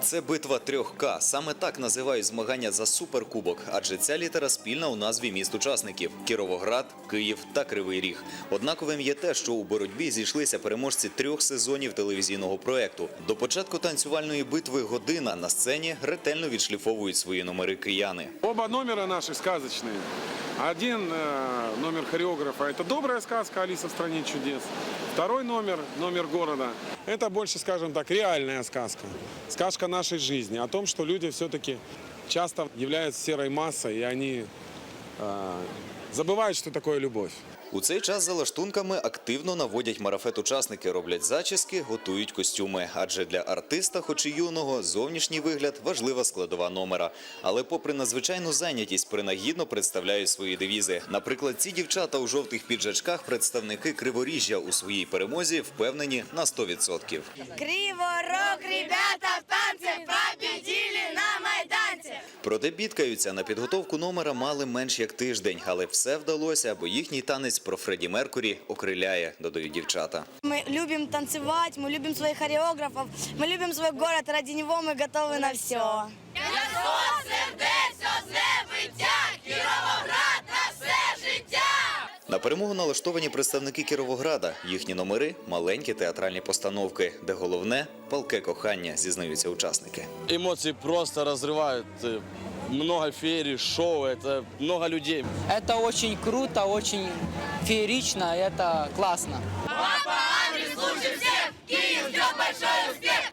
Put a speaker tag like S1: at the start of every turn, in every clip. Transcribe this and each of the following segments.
S1: Це битва трьох К. Саме так називають змагання за суперкубок, адже ця літера спільна у назві міст учасників: Кіровоград, Київ та Кривий Ріг. Однаковим є те, що у боротьбі зійшлися переможці трьох сезонів телевізійного проекту. До початку танцювальної битви година на сцені ретельно відшліфовують свої номери кияни.
S2: Оба номера наши сказочные. Один э, номер хореографа – это «Добрая сказка Алиса в стране чудес». Второй номер, номер города – это больше, скажем так, реальная сказка. Сказка нашей жизни о том, что люди все-таки часто являются серой массой, и они э, забывают, что такое любовь.
S1: У цей час за лаштунками активно наводять марафет учасники, роблять зачіски, готують костюми. Адже для артиста, хоч і юного, зовнішній вигляд важлива складова номера. Але попри надзвичайну зайнятість, принагідно представляють свої девізи. Наприклад, ці дівчата у жовтих піджачках представники Криворіжжя у своїй перемозі впевнені на 100%.
S3: Криворог, ребята,
S1: Проте бідкаються на підготовку номера мали менш як тиждень, але все вдалося, бо їхній танець про Фредді Меркурі окриляє, додають дівчата.
S3: Мы любим танцевать, мы любим своих хореографов, мы любим свой город, ради него мы готовы на все.
S1: На перемогу налаштовані представники Кіровограда. Їхні номери маленькі театральні постановки, де головне палке кохання, зізнаються учасники.
S4: Эмоции просто разрывают. Э, Много феерий, шоу, это много людей.
S5: Это очень круто, очень феерично, это классно.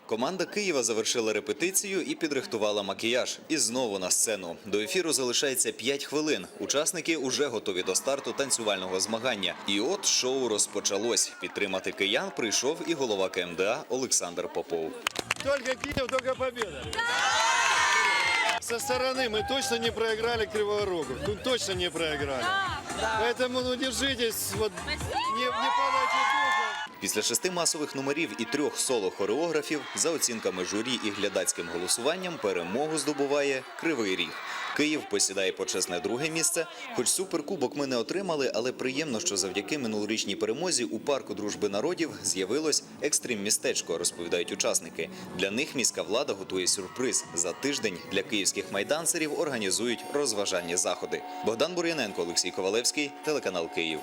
S1: Команда Києва завершила репетицію і підрихтувала макіяж. І знову на сцену. До ефіру залишається 5 хвилин. Учасники уже готові до старту танцювального змагання. І от шоу розпочалось. Підтримати киян прийшов і голова КМДА Олександр Попов.
S6: Только Киев, только победа. Со стороны мы точно не проиграли Кривого Рогу. Ну, точно не проиграли. Поэтому ну, держитесь, вот, не, не падайте духом.
S1: Після шести масових номерів і трьох соло-хореографів за оцінками журі і глядацьким голосуванням перемогу здобуває Кривий Ріг. Київ посідає почесне друге місце. Хоч суперкубок ми не отримали, але приємно, що завдяки минулорічній перемозі у парку дружби народів з'явилось екстрим містечко, розповідають учасники. Для них міська влада готує сюрприз. За тиждень для київських майданцерів організують розважальні заходи. Богдан Бур'яненко, Олексій Ковалевський, телеканал Київ.